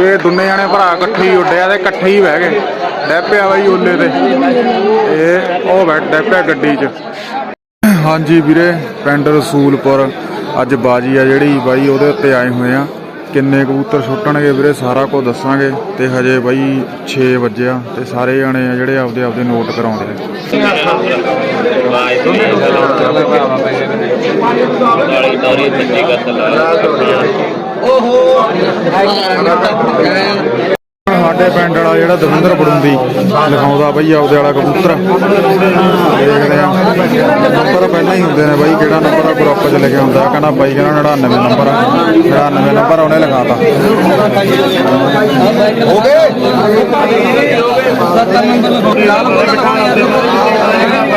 ਇਹ ਦੋਨੇ ਜਾਣੇ ਭਰਾ ਇਕੱਠੇ ਹੀ ਉੱਡਿਆ ਤੇ ਇਕੱਠੇ ਹੀ ਬਹਿ ਗਏ। ਡੈਪਿਆ ਬਾਈ ਓਲੇ ਤੇ। ਇਹ ਉਹ ਬੈਠ ਡੈਪਿਆ ਗੱਡੀ 'ਚ। ਹਾਂਜੀ ਵੀਰੇ, ਪਿੰਡ ਰਸੂਲਪੁਰ। ਅੱਜ ਬਾਜੀ ਆ ਜਿਹੜੀ ਬਾਈ, ਉਹਦੇ ਉੱਤੇ ਆਏ ਹੋਏ ਆ। ਕਿੰਨੇ ਕਬੂਤਰ ਛੁੱਟਣਗੇ ਵੀਰੇ, ਸਾਰਾ ਕੁਝ ਦੱਸਾਂਗੇ। ਤੇ ਹਜੇ ਬਾਈ 6 ਵਜੇ ਤੇ ਸਾਰੇ ਜਾਣੇ ਆ ਜਿਹੜੇ ਆਪਦੇ ਆਪਦੇ ਨੋਟ ਕਰਾਉਂਦੇ ਸਾਡੇ ਪਿੰਡ ਵਾਲਾ ਜਿਹੜਾ ਦਵਿੰਦਰ ਬੜੁੰਦੀ ਲਿਖਾਉਂਦਾ ਬਈ ਆਪਦੇ ਵਾਲਾ ਕਬੂਤਰ। ਦੇਖਦੇ ਆ ਨੰਬਰ ਪਹਿਲਾਂ ਹੀ ਹੁੰਦੇ ਨੇ ਬਾਈ ਕਿਹੜਾ ਨੰਬਰ ਆ ਗਰੁੱਪ 'ਚ ਲਿਖਿਆ ਹੁੰਦਾ। ਕਹਿੰਦਾ ਬਾਈ ਕਹਿੰਦਾ 99 ਨੰਬਰ ਆ 99 ਨੰਬਰ ਉਹਨੇ ਲਿਖਾਤਾ। ਹੋ ਗਏ?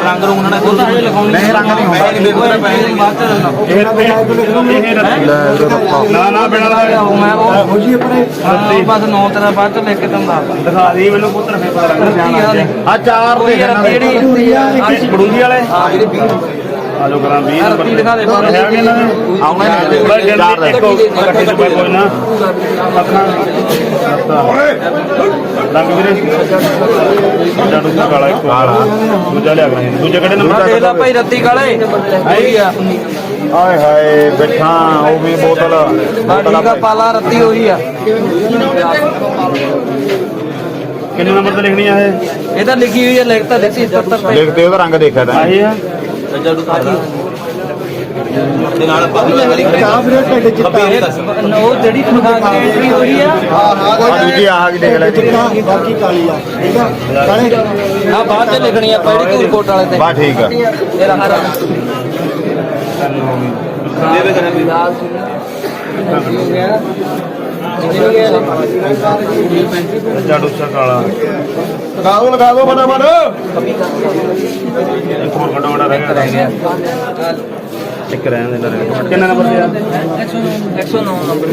ਰੰਗ ਨਾਲ ਕੋਲ ਨਹੀਂ ਰੰਗ ਨਹੀਂ ਲੈ ਇਧਰ ਆਪਾਂ ਨਾ ਨਾ ਬਿਨਾ ਮੈਂ ਉਹ ਬਸ ਨੌ ਤੇਰਾ ਬਾਅਦ ਚ ਲੈ ਕੇ ਤੁਹਾਨੂੰ ਦਿਖਾ ਦੇ ਮੈਨੂੰ ਪੁੱਤਰ ਫੇਰ ਪਤਾ ਲੱਗਣਾ ਆ ਚਾਰ ਦੇ ਜਿਹੜੀ ਬੜੂੰਦੀ ਵਾਲੇ। ਹਾਂ ਜਿਹੜੇ ਆ ਜੋ ਕਰਾਂ 20 ਨੰਬਰ ਦਿਖਾ ਦੇ। ਬਾਅਦ ਹੈਗੇ ਨਾ। ਆਉਣਾ ਨਹੀਂ। ਚਾਰ ਦੇ ਇਕੱਠੇ ਚ ਕੋਈ ਨਾ ਆਪਣਾ ਰੰਗ ਵੀਰੇ। ਜਾਡੂ ਦਾ ਕਾਲਾ ਇੱਕ ਕਾਲਾ ਦੂਜਾ ਲਿਆ ਕਰਾਂ ਦੂਜੇ ਕਿਹੜੇ ਨੰਬਰ ਦੇਖ ਲਾ ਭਾਈ ਰੱਤੀ ਕਾਲੇ। ਉਹੀ ਆ। ਆਏ ਹਾਏ ਬੈਠਾ ਉਹ ਵੀ ਬੋਤਲ। ਬਾ ਠੀਕ ਆ ਪਾਲਾ ਰੱਤੀ ਉਹੀ ਆ। ਕਿੰਨੇ ਨੰਬਰ ਤੇ ਲਿਖਣੀ ਆ ਇਹ? ਇਹ ਤਾਂ ਲਿਖੀ ਹੋਈ ਹੈ ਲਿਖ ਤਾਂ ਦਿੱਤੀ 70 ਰੁਪਏ ਦੇਖਦੇ ਉਹਦਾ ਰੰਗ ਦੇਖਿਆ ਤਾਂ। ਆਹੀ ਆ। ਉਹ ਜਿਹੜੀ ਤਨਖਾਹ ਦੀ ਐਂਟਰੀ ਹੋਈ ਆ। ਆ ਦੂਜੀ ਆਹ ਵੀ ਦੇਖ ਲੈ ਬਾਕੀ ਕਾਲੀ ਆ ਠੀਕ ਆ? ਕਾਲੇ? ਆ ਬਾਅਦ ਚ ਲਿਖਣੀ ਆ ਪਹਿਲੀ ਧੂਲਕੋਟ ਵਾਲੇ ਤੇ। ਬਾ ਠੀਕ ਆ। ਤੇਰਾ ਹਰਾ ਜਾਡੂ ਸਾ ਕਾਲਾ। ਲਗਾ ਦੋ ਲਗਾ ਦੋ ਫਟਾਫਟ ਇੱਕ ਹੋਰ ਵੱਡਾ ਰਹਿ ਗਿਆ। ਇੱਕ ਰਹਿਣ ਦੇ ਨਾਲ ਕਿੰਨੇ ਨੰਬਰ ਤੇ ਆ 109 ਨੰਬਰ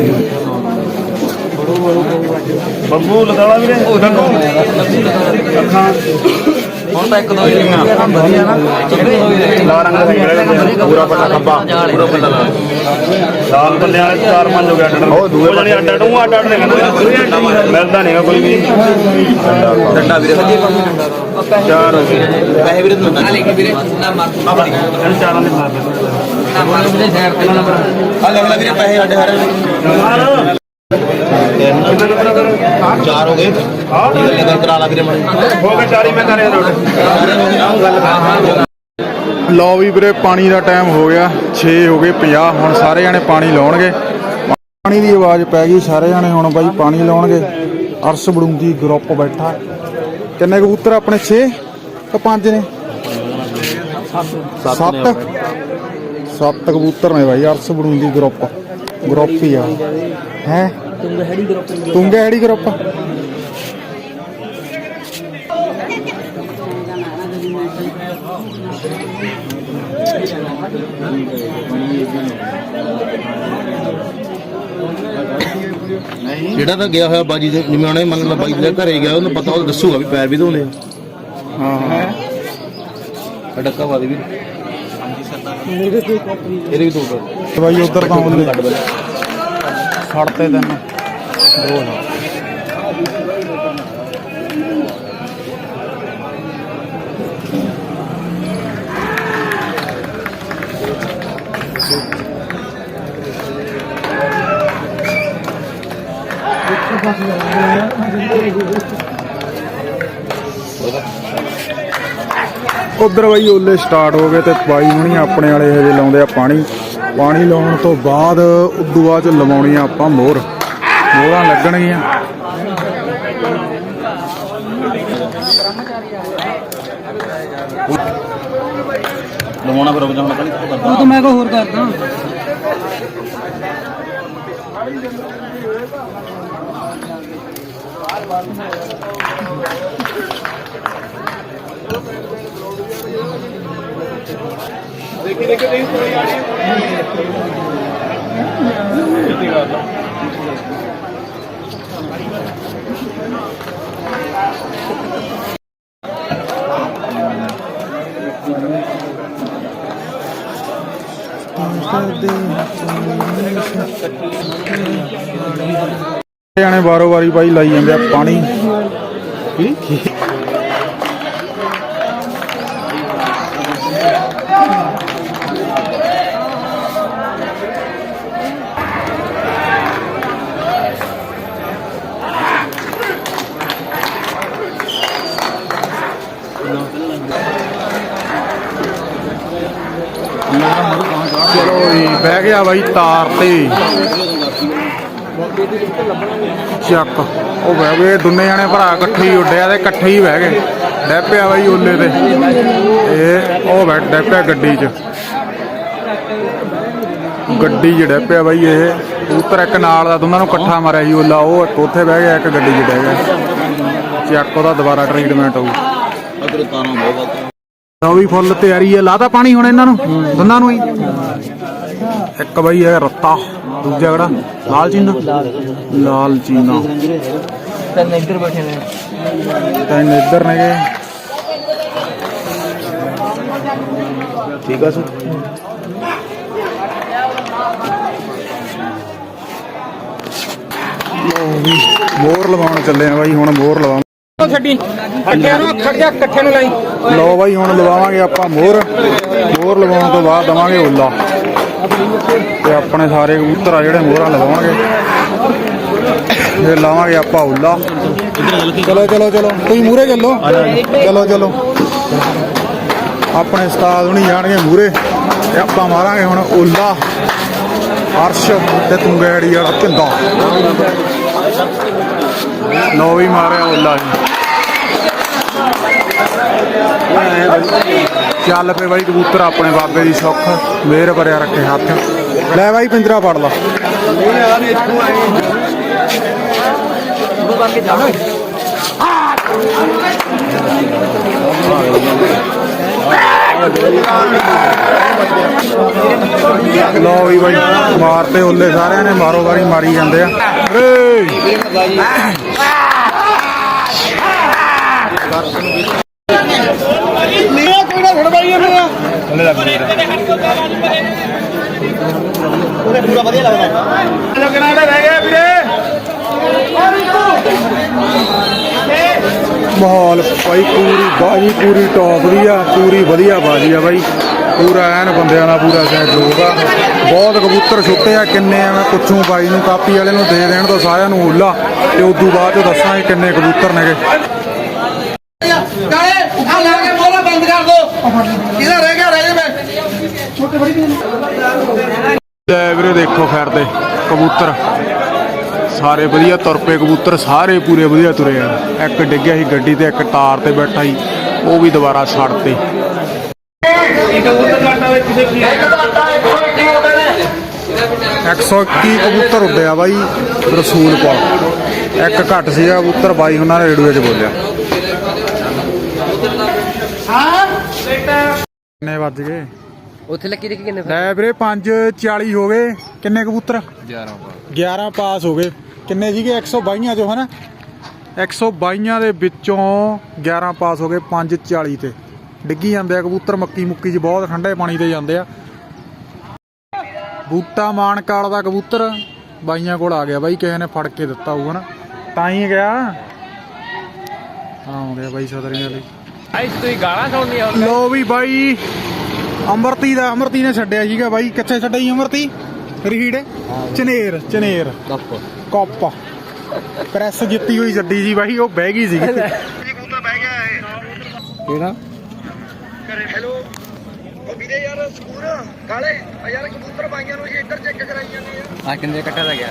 ਬੱਬੂ ਲਗਾਲਾ ਵੀਰੇ? ਅੱਖਾਂ। ਹੁਣ ਤਾਂ ਇੱਕ ਦੋ ਹੀ ਨਾ। ਲਾ ਰੰਗ ਦਾ ਪੂਰਾ ਪੱਟਾ ਖੱਬਾ। ਪੂਰਾ ਪੱਟਾ ਲਾ ਦਾਲ ਪੱਲੇ ਵਾਲੇ ਚਾਰ ਪੰਜ ਹੋ ਗਿਆ ਉਹ ਦੂਏ ਜਣੇ ਅੱਡ ਅੱਡ ਉਹ ਅੱਡ ਅੱਡ ਨੇ ਕਹਿੰਦੇ। ਮਿਲਦਾ ਨਹੀਂਗਾ ਕੋਈ ਵੀ। ਡੰਡਾ ਵੀਰੇ। ਚਾਰ ਹੋ ਗਏ ਵੀਰੇ ਨੂੰ ਨਾ ਲੈ ਵੀਰੇ ਨਾ ਮਾਰ ਇਹਨੂੰ ਚਾਰਾਂ ਦੇ ਮਾਰ ਦੇ ਨਾ ਮਾਰ ਵੀਰੇ ਸਾਈਡ ਤੇ ਨੰਬਰ ਆ ਲੈ ਲੈ ਵੀਰੇ ਪੈਸੇ ਸਾਡੇ ਹਰੇ ਚਾਰ ਹੋ ਗਏ ਇਹ ਗੱਲ ਕਰਾ ਲਾ ਵੀਰੇ ਮੜੇ ਹੋ ਗਏ ਚਾਰੀ ਮੈਂ ਕਰਿਆ ਰੋਡ ਲਓ ਵੀ ਵੀਰੇ, ਪਾਣੀ ਦਾ ਟਾਈਮ ਹੋ ਗਿਆ 6 ਹੋ ਗਏ 50 ਹੁਣ ਸਾਰੇ ਜਾਣੇ ਪਾਣੀ ਲਾਉਣਗੇ। ਪਾਣੀ ਦੀ ਆਵਾਜ਼ ਪੈ ਗਈ, ਸਾਰੇ ਜਾਣੇ ਹੁਣ ਬਾਈ ਪਾਣੀ ਲਾਉਣਗੇ। ਅਰਸ਼ ਬੜੂੰਗੀ ਗਰੁੱਪ ਬੈਠਾ। ਕਿੰਨੇ ਕਬੂਤਰ ਆਪਣੇ? 6 ਕਿ 5 ਨੇ? 7 7 ਕਬੂਤਰ ਨੇ ਬਾਈ ਅਰਸ਼ ਬੜੂੰਗੀ ਗਰੁੱਪ ਗਰੁੱਪ ਹੀ ਆ। ਹੈ? ਤੁੰਗੇ ਹੈੜੀ ਗਰੁੱਪ ਤੁੰਗੇ ਹੈੜੀ ਗਰੁੱਪ ਜਿਹੜਾ ਤਾਂ ਗਿਆ ਹੋਇਆ ਬਾਜੀ ਦੇ ਜਿਵੇਂ ਉਹਨੇ ਮੰਨ ਲਾ ਬਾਈ ਦੇ ਘਰੇ ਗਿਆ ਉਹਨੂੰ ਪਤਾ ਉਹ ਦੱਸੂਗਾ ਵੀ ਪੈਰ ਵੀ ਧੋਨੇ ਆ। ਹਾਂ। ਹਾਂ ਡੱਕਾ ਪਾ ਦੇ ਵੀ। ਇਹਦੇ ਵੀ ਧੋਦਾ ਬਾਈ ਉਧਰ ਤਾਂ ਫੜਤੇ ਤੈਨੂੰ। ਦੋ ਨਾ। ਉਧਰ ਬਾਈ ਓਲੇ ਸਟਾਰਟ ਹੋ ਗਏ ਤੇ ਬਾਈ ਹੁਣੀ ਆਪਣੇ ਵਾਲੇ ਹਜੇ ਲਾਉਂਦੇ ਆ ਪਾਣੀ। ਪਾਣੀ ਲਾਉਣ ਤੋਂ ਬਾਅਦ ਉਦੋਂ ਬਾਅਦ ਚ ਲਵਾਉਣੀਆਂ ਆਪਾਂ ਮੋਹਰ। ਮੋਹਰਾਂ ਲੱਗਣਗੀਆਂ। ਲਵਾਉਣਾ ਫਿਰ ਰੁਕ ਜਾਣਾ ਉਹ ਤਾਂ ਮੈਂ ਕੋ ਹੋਰ ਕਰਦਾ। ਦੇਖੀ ਦੇਖੀ ਨਹੀਂ ਸੋਈ ਆ ਰਹੀ ਠੀਕ ਆ ਕਰਦੇ ਹਾਂ ਜਾਣੇ ਬਾਰੋ ਬਾਰੀ ਬਾਈ ਲਾਈ ਜਾਂਦੇ ਆ ਪਾਣੀ। ਚਲੋ ਜੀ, ਬਹਿ ਗਿਆ ਬਾਈ ਤਾਰ ਤੇ। ਚੱਕ। ਉਹ ਬਹਿ ਗਏ ਦੋਨੇ ਜਾਣੇ ਭਰਾ ਇਕੱਠੇ ਹੀ ਉੱਡਿਆ ਤੇ ਇਕੱਠੇ ਹੀ ਬਹਿ ਗਏ। ਡੈ ਪਿਆ ਬਾਈ ਓਲੇ ਤੇ। ਇਹ ਉਹ ਬੈਠ ਡੈ ਪਿਆ ਗੱਡੀ 'ਚ। ਗੱਡੀ 'ਚ ਡੈ ਪਿਆ ਬਾਈ ਇਹ। ਕਬੂਤਰ ਇੱਕ ਨਾਲ ਦਾ ਦੋਨਾਂ ਨੂੰ ਇਕੱਠਾ ਮਾਰਿਆ ਸੀ ਓਲਾ ਉਹ ਇੱਕ ਉੱਥੇ ਬਹਿ ਗਿਆ ਇੱਕ ਗੱਡੀ 'ਚ ਬਹਿ ਗਿਆ। ਚੱਕ ਉਹਦਾ ਦੁਬਾਰਾ ਟ੍ਰੀਟਮੈਂਟ ਹੋਊ। ਅਦਰ ਤਾਣਾ ਬਹੁਤ ਲਓ ਵੀ ਫੁੱਲ ਤਿਆਰੀ ਹੈ ਲਾਤਾ ਪਾਣੀ ਹੁਣ ਇਹਨਾਂ ਨੂੰ? ਦੋਨਾਂ ਨੂੰ ਹੀ? ਇੱਕ ਬਈ ਹੈ ਰੱਤਾ ਦੂਜਾ ਕਿਹੜਾ? ਲਾਲ ਚੀਨਾ? ਲਾਲ ਚੀਨਾ। ਤਿੰਨ ਇੱਧਰ ਬੈਠੇ ਨੇ। ਤਿੰਨ ਇੱਧਰ ਨੇਗੇ। ਠੀਕ ਆ ਸਰ। ਮੋਰ ਲਵਾਉਣ ਚੱਲੇ ਆ ਬਾਈ ਹੁਣ ਮੋਰ ਲਵਾਵਾਂ ਛੱਡੀ। ਅੱਗੇ ਨੂੰ ਖੜ ਜਾ ਇਕੱਠੇ ਨੂੰ ਲਾਈ। ਲਓ ਬਾਈ ਹੁਣ ਲਵਾਵਾਂਗੇ ਆਪਾਂ ਮੋਰ ਮੋਰ ਲਵਾਉਣ ਤੋਂ ਬਾਅਦ ਦਵਾਂਗੇ ਉੱਲਾ ਤੇ ਆਪਣੇ ਸਾਰੇ ਕਬੂਤਰ ਆ ਜਿਹੜੇ ਮੋਹਰਾਂ ਲਵਾਵਾਂਗੇ ਫਿਰ ਲਾਵਾਂਗੇ ਆਪਾਂ ਉੱਲਾ ਚਲੋ ਚਲੋ ਚਲੋ। ਤੁਸੀਂ ਮੂਰੇ ਚੱਲੋ। ਚਲੋ ਚਲੋ। ਆਪਣੇ ਉਸਤਾਦ ਹੁਣੀ ਜਾਣਗੇ ਮੂਰੇ ਤੇ ਆਪਾਂ ਮਾਰਾਂਗੇ ਹੁਣ ਉੱਲਾ ਅਰਸ਼ ਤੇ ਤੁੰਗੇੜੀ ਵਾਲਾ ਪਿੰਦਾ ਲੋ ਵੀ ਮਾਰਿਆ ਉੱਲਾ ਜੀ। ਚੱਲ ਪਏ ਬਾਈ ਕਬੂਤਰ ਆਪਣੇ ਬਾਬੇ ਦੀ ਸੁੱਖ ਮੇਰ ਭਰਿਆ ਰੱਖੇ ਹੱਥ। ਲੈ ਬਾਈ ਪਿੰਜਰਾ ਫੜ ਲਾ। ਲੋ ਵੀ ਬਾਈ, ਮਾਰਤੇ ਉੱਲੇ ਸਾਰਿਆਂ ਨੇ, ਮਾਰੋ ਵਾਰੀ ਮਾਰੀ ਜਾਂਦੇ ਆ। ਏ ਲੱਗਣਾ ਤਾਂ ਰਹਿ ਗਿਆ ਵੀਰੇ। ਮਾਹੌਲ ਬਾਈ ਪੂਰੀ ਬਾਜੀ ਪੂਰੀ ਟੌਪ ਦੀ ਆ ਪੂਰੀ ਵਧੀਆ ਬਾਜੀ ਆ ਬਾਈ। ਪੂਰਾ ਐਨ ਬੰਦਿਆਂ ਦਾ ਪੂਰਾ ਸਹਿਯੋਗ ਆ। ਬਹੁਤ ਕਬੂਤਰ ਛੁੱਟੇ ਆ ਕਿੰਨੇ ਆ ਮੈਂ ਪੁੱਛੂ ਬਾਈ ਨੂੰ ਕਾਪੀ ਵਾਲੇ ਨੂੰ ਦੇ ਦੇਣ ਤੋਂ ਸਾਰਿਆਂ ਨੂੰ ਹੁੱਲਾ। ਤੇ ਉਦੋਂ ਬਾਅਦ ਚ ਦੱਸਾਂਗੇ ਕਿੰਨੇ ਕਬੂਤਰ ਨੇਗੇ। ਕਾਲੇ ਆ ਲਾ ਕੇ ਬੋਲਾ ਬੰਦ ਕਰ ਦੋ। ਇਹਦਾ ਰਹਿ ਗਿਆ ਰਹਿ ਲੈ ਵੀਰੇ ਦੇਖੋ ਖੈਰ ਤੇ ਕਬੂਤਰ। ਸਾਰੇ ਵਧੀਆ ਤੁਰ ਪਏ ਕਬੂਤਰ ਸਾਰੇ ਪੂਰੇ ਵਧੀਆ ਤੁਰੇ ਆ। ਇੱਕ ਡਿੱਗਿਆ ਸੀ ਗੱਡੀ ਤੇ ਇੱਕ ਟਾਰ ਤੇ ਬੈਠਾ ਸੀ ਉਹ ਵੀ ਦੁਬਾਰਾ ਛੱਡ ਤੇ। ਇੱਕ ਕੀ 121 ਕਬੂਤਰ ਉੱਡਿਆ ਬਾਈ ਰਸੂਲਪੁਰ। ਇੱਕ ਘੱਟ ਸੀਗਾ ਕਬੂਤਰ ਬਾਈ ਉਹਨਾਂ ਨੇ ਰੇਡੀਓ 'ਚ ਬੋਲਿਆ। ਕਿੰਨੇ ਵੱਜ ਗਏ? ਉੱਥੇ ਲੱਗੀ ਦੇਖੀ ਕਿੰਨੇ ਲੈ ਵੀਰੇ 5:40 ਹੋ ਗਏ। ਕਿੰਨੇ ਕਬੂਤਰ? 11 11 ਪਾਸ ਹੋ ਗਏ। ਕਿੰਨੇ ਸੀਗੇ? 122 ਚੋਂ ਹਨਾ? 122 ਦੇ ਵਿੱਚੋਂ 11 ਪਾਸ ਹੋ ਗਏ 5:40 ਤੇ। ਡਿੱਗੀ ਜਾਂਦੇ ਆ ਕਬੂਤਰ ਮੱਕੀ ਮੁੱਕੀ 'ਚ ਬਹੁਤ ਠੰਡੇ ਪਾਣੀ ਤੇ ਜਾਂਦੇ ਆ। ਬੂਟਾ ਮਾਨਕਾਲ ਦਾ ਕਬੂਤਰ ਬਾਈਆਂ ਕੋਲ ਆ ਗਿਆ ਬਾਈ ਕਿਸੇ ਨੇ ਫੜ ਕੇ ਦਿੱਤਾ ਹੋਊਗਾ ਨਾ ਤਾਂ ਹੀ ਗਿਆ। ਗਿਆ ਬਾਈ ਸਦਰੀਆਂ ਲਈ। ਆਈ ਤੁਸੀਂ ਗਾਲਾਂ ਸੁਣਦੀਆਂ ਲੋ ਵੀ ਬਾਈ ਅਮਰਤੀ ਦਾ ਅਮਰਤੀ ਨੇ ਛੱਡਿਆ ਸੀਗਾ ਬਾਈ। ਕਿੱਥੇ ਛੱਡਿਆ ਸੀ ਅਮਰਤੀ? ਰੀੜ? ਚਨੇਰ ਚਨੇਰ। ਕੱਪ। ਪ੍ਰੈਸ ਜਿੱਤੀ ਹੋਈ ਛੱਡੀ ਸੀ ਬਾਈ ਉਹ ਬਹਿ ਗਈ ਸੀ। ਕਬੂਤਰ ਬਹਿ ਗਿਆ ਹੈ ਕਿਹੜਾ ਹੈਲੋ। ਉਹ ਵੀਰੇ ਯਾਰ ਸਕੂਰ ਕਾਲੇ ਆ ਯਾਰ ਕਬੂਤਰ ਬਾਈਆਂ ਨੂੰ ਅਸੀਂ ਇੱਧਰ ਚੈੱਕ ਕਰਾਈ ਜਾਂਦੇ ਆ। ਆ ਕਿੰਨੇ ਕੱਟਾ ਦਾ ਗਿਆ?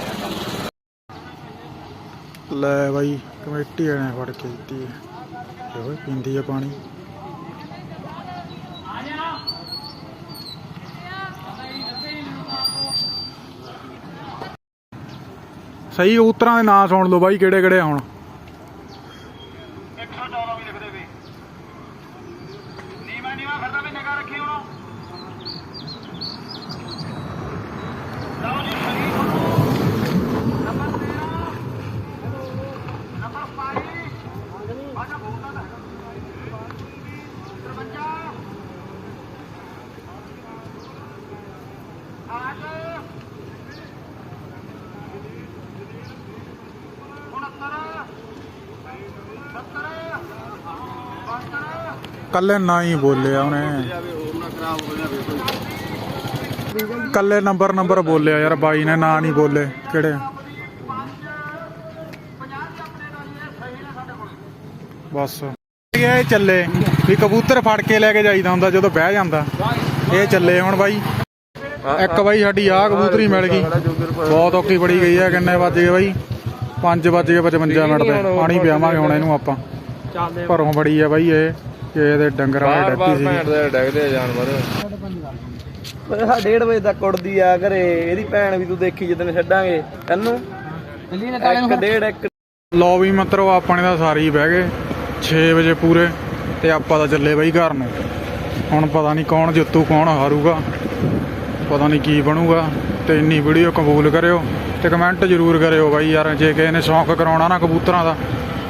ਲੈ ਬਾਈ ਕਮੇਟੀ ਨੇ ਫੜ ਕੇ ਦਿੱਤੀ ਹੈ। ਇਹ ਓਏ ਪੀਂਦੀ ਆ ਪਾਣੀ। ਸਹੀ ਕਬੂਤਰਾਂ ਦੇ ਨਾਂ ਸੁਣ ਲਓ ਬਾਈ ਕਿਹੜੇ ਕਿਹੜੇ ਆ ਹੁਣ। ਕੱਲੇ ਨਾ ਹੀ ਬੋਲਿਆ ਉਹਨੇ। ਕੱਲੇ ਨੰਬਰ ਨੰਬਰ ਬੋਲਿਆ ਯਾਰ, ਬਾਈ ਨੇ ਨਾਂ ਨਹੀਂ ਬੋਲੇ। ਕਿਹੜੇ? ਬਸ। ਇਹ ਚੱਲੇ। ਵੀ ਕਬੂਤਰ ਫੜ ਕੇ ਲੈ ਕੇ ਜਾਈਦਾ ਹੁੰਦਾ, ਜਦੋਂ ਬਹਿ ਜਾਂਦਾ। ਇਹ ਚੱਲੇ ਹੁਣ ਬਾਈ। ਇੱਕ ਬਾਈ ਸਾਡੀ ਆਹ ਕਬੂਤਰੀ ਮਿਲ ਗਈ। ਬਹੁਤ ਔਖੀ ਬੜੀ ਗਈ ਆ ਕਿੰਨੇ ਵੱਜ ਬਾਈ। 5 ਵੱਜ ਗਏ 55 ਮਿੰਟ ਤੇ ਪਾਣੀ ਪਿਆਵਾਂਗੇ ਹੁਣ ਇਹਨੂੰ ਆਪਾਂ। ਘਰੋਂ ਬੜੀ ਆ ਬਾਈ ਇਹ ਕਿ ਇਹਦੇ ਡੰਗਰਾਂ ਦੀ ਡੱਪੀ ਸੀ ਡੈਗਦੇ ਜਾਨਵਰ। ਹਾਂ 1:30 ਵਜੇ ਤੱਕ ਉੱਡਦੀ ਆ ਘਰੇ ਇਹਦੀ ਭੈਣ ਵੀ ਤੂੰ ਦੇਖੀ ਜਦੋਂ ਛੱਡਾਂਗੇ ਤੈਨੂੰ? ਇੱਕ ਡੇਢ ਇੱਕ ਲੋ ਵੀ ਮਤਲਬ ਆਪਣੇ ਦਾ ਸਾਰੇ ਹੀ ਬਹਿ ਗਏ 6 ਵਜੇ ਪੂਰੇ ਤੇ ਆਪਾਂ ਤਾਂ ਚੱਲੇ ਬਾਈ ਘਰ ਨੂੰ। ਹੁਣ ਪਤਾ ਨਹੀਂ ਕੌਣ ਜਿੱਤੂ ਕੌਣ ਹਾਰੂਗਾ ਪਤਾ ਨਹੀਂ ਕੀ ਬਣੂਗਾ। ਤੇ ਇੰਨੀ ਵੀਡੀਓ ਕਬੂਲ ਕਰਿਓ ਤੇ ਕਮੈਂਟ ਜ਼ਰੂਰ ਕਰਿਓ ਬਾਈ ਯਾਰ, ਜੇ ਕਿਸੇ ਨੇ ਸ਼ੌਂਕ ਕਰਾਉਣਾ ਨਾ ਕਬੂਤਰਾਂ ਦਾ,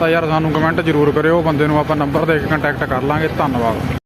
ਤਾਂ ਯਾਰ ਸਾਨੂੰ ਕਮੈਂਟ ਜ਼ਰੂਰ ਕਰਿਓ, ਬੰਦੇ ਨੂੰ ਆਪਾਂ ਨੰਬਰ ਦੇ ਕੇ ਕੰਟੈਕਟ ਕਰ ਲਾਂਗੇ, ਧੰਨਵਾਦ।